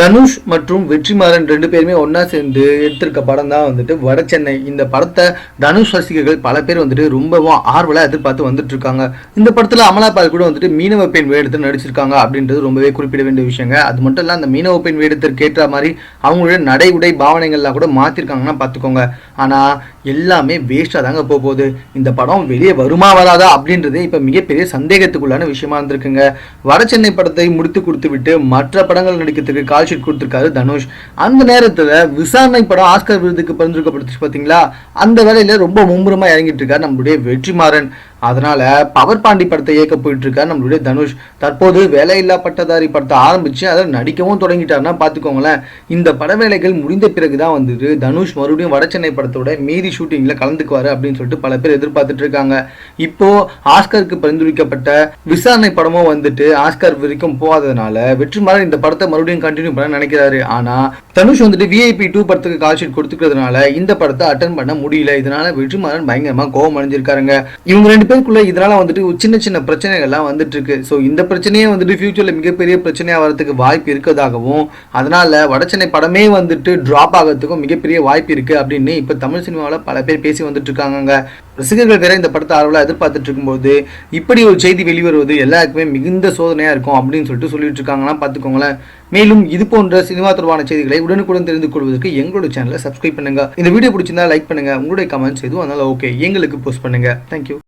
தனுஷ் மற்றும் வெற்றிமாறன் ரெண்டு பேருமே ஒன்றா சேர்ந்து எடுத்திருக்க படம் தான் வந்துட்டு வட சென்னை. இந்த படத்தை தனுஷ் ரசிகர்கள் பல பேர் வந்துட்டு ரொம்பவும் ஆர்வலாக எதிர்பார்த்து வந்துட்டு இருக்காங்க. இந்த படத்தில் அமலாபால் கூட வந்துட்டு மீனவ பெண் வேடத்தில் நடிச்சிருக்காங்க அப்படின்றது ரொம்பவே குறிப்பிட வேண்டிய விஷயங்க. அது மட்டும் இல்லை அந்த மீனவ பெண் வேடத்திற்கு ஏற்ற மாதிரி அவங்களுடைய நடை உடை பாவனைகள்லாம் கூட மாற்றிருக்காங்கன்னா பார்த்துக்கோங்க ஆனால் எல்லாமே வேஸ்ட்டாக தாங்க போக போகுது. இந்த படம் வெளியே வருமா வராதா அப்படின்றது இப்போ மிகப்பெரிய சந்தேகத்துக்குள்ளான விஷயமா இருந்திருக்குங்க. வட சென்னை படத்தை முடித்து கொடுத்து விட்டு மற்ற படங்கள் நடிக்கிறதுக்கு கால் ஷீட் கொடுத்துருக்காரு தனுஷ். அந்த நேரத்தில் விசாரணை படம் ஆஸ்கர் விருதுக்கு பரிந்துரைக்கப்பட்டுச்சு பாத்தீங்களா? அந்த வேலையில ரொம்ப மும்முரமா இறங்கிட்டு இருக்காரு நம்மளுடைய வெற்றிமாறன். அதனால பவர் பாண்டி படத்தை இயக்க போயிட்டு இருக்காரு நம்மளுடைய தனுஷ். தற்போது வேலையில்லா பட்டதாரி படத்தை ஆரம்பிச்சு அதில் நடிக்கவும் தொடங்கிட்டாருன்னா பார்த்துக்கோங்களேன் இந்த பட வேலைகள் முடிந்த பிறகுதான் வந்துட்டு தனுஷ் மறுபடியும் வடசென்னை படத்தோட மீதி ஷூட்டிங்ல கலந்துக்குவாரு அப்படின்னு சொல்லிட்டு பல பேர் எதிர்பார்த்துட்டு இருக்காங்க. இப்போ ஆஸ்கருக்கு பரிந்துரைக்கப்பட்ட விசாரணை படமும் வந்துட்டு ஆஸ்கர் வரைக்கும் போகாததுனால வெற்றிமாறன் இந்த படத்தை மறுபடியும் கண்டினியூ பண்ண நினைக்கிறாரு. ஆனா தனுஷ் வந்துட்டு விஐபி டூ படத்துக்கு கால் ஷீட் கொடுத்துக்கிறதுனால இந்த படத்தை அட்டன் பண்ண முடியல. இதனால வெற்றிமாறன் பயங்கரமா கோவம் அடைஞ்சிருக்காருங்க. இவங்க ரெண்டு பேருக்குள்ள இதனால வந்துட்டு சின்ன சின்ன பிரச்சனைகள்லாம் வந்துட்டு இருக்கு ஸோ இந்த பிரச்சனையே வந்துட்டு ஃபியூச்சர்ல மிகப்பெரிய பிரச்சனையா வரதுக்கு வாய்ப்பு இருக்கதாகவும் அதனால வடசென்னை படமே வந்துட்டு டிராப் ஆகிறதுக்கும் மிகப்பெரிய வாய்ப்பு இருக்கு அப்படின்னு இப்ப தமிழ் சினிமாவில் பல பேர் பேசி வந்துட்டு இருக்காங்க ரசிகர்கள் வேற இந்த படத்தை ஆர்வலாக எதிர்பார்த்துட்டு இருக்கும்போது இப்படி ஒரு செய்தி வெளிவருவது எல்லாருக்குமே மிகுந்த சோதனையா இருக்கும் அப்படின்னு சொல்லிட்டு சொல்லிட்டு இருக்காங்கன்னா பார்த்துக்கோங்களேன். மேலும் இது போன்ற சினிமா தொடர்பான செய்திகளை உடனுக்குடன் தெரிந்து கொள்வதற்கு எங்களோட சேனலை சப்ஸ்கிரைப் பண்ணுங்க. இந்த வீடியோ பிடிச்சிருந்தா லைக் பண்ணுங்க. உங்களுடைய கமெண்ட்ஸ் எதுவும் அதனால ஓகே எங்களுக்கு போஸ்ட் பண்ணுங்க. தேங்க்யூ